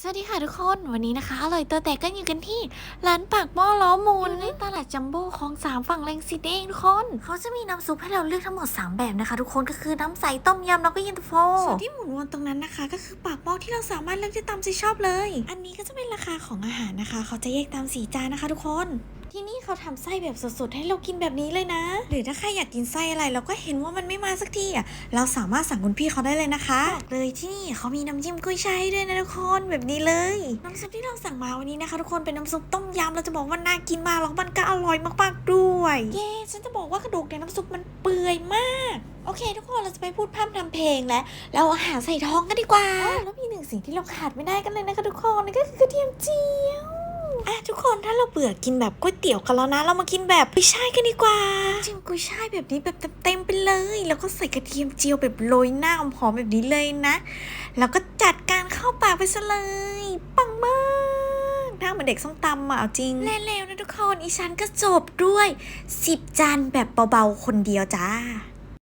สวัสดีค่ะทุกคนวันนี้นะคะอร่อยตัวแตกกันอยู่กันที่ร้านปากหม้อล้อมูลในตลาดจัมโบ้ของสามฝั่งแรงสิตเองทุกคนเขาจะมีน้ำซุปให้เราเลือกทั้งหมด 3 แบบนะคะ ทุกคนก็คือน้ำใสต้มยำแล้วก็เย็นตาโฟส่วนที่หมุนวนตรงนั้นนะคะ ก็คือปากหม้อที่เราสามารถเลือกได้ตามใจชอบเลย อันนี้ก็จะเป็นราคาของอาหารนะคะ เขาจะแยกตามสีจานนะคะ ทุกคน ที่นี่เขาทำไส้แบบสดๆให้เรากินแบบนี้เลยนะ หรือถ้าใครอยากกินไส้อะไรเราก็เห็นว่ามันไม่มาสักทีอะเราสามารถสั่งคุณพี่เขาได้เลยนะคะบอกเลยที่นี่เขามีน้ำจิ้มกุ้ยช่ายด้วยนะทุกคนแบบนี้เลยน้ำซุปที่เราสั่งมาวันนี้นะคะ ทุกคนเป็นน้ำซุปต้มยำเราจะบอกว่าน่ากินมากแล้วมันก็อร่อยมากๆด้วย เย้ฉันจะบอกว่ากระดูกในน้ำซุปมันเปื่อยมากโอเค ทุกคนเราจะไปพูดพร่ำทำเพลงแล้ว เราอาหารใส่ท้องกันดีกว่า แล้วมีหนึ่งสิ่งที่เราขาดไม่ได้กันเลยนะคะทุกคนนั่นก็คือกระเทียมเจียวอะทุก คนถ้าเราเบื่อกินแบบก๋วยเตี๋ยวกันแล้วนะ เรามากินแบบกุ้ยช่ายกันดีกว่าจิ้มกุ้ยช่ายแบบนี้แบบเต็มๆไปเลย แล้วก็ใส่กระเทียมเจียวแบบโรยหน้าหอมๆแบบนี้เลยนะ แล้วก็จัดการเข้าปากไปซะเลยปังมากถ้าเหมือนเด็กส้มตำอะเอาจริงแล้วๆนะทุกคนอีฉันก็จบด้วย10จานแบบเบาๆคนเดียวจ้า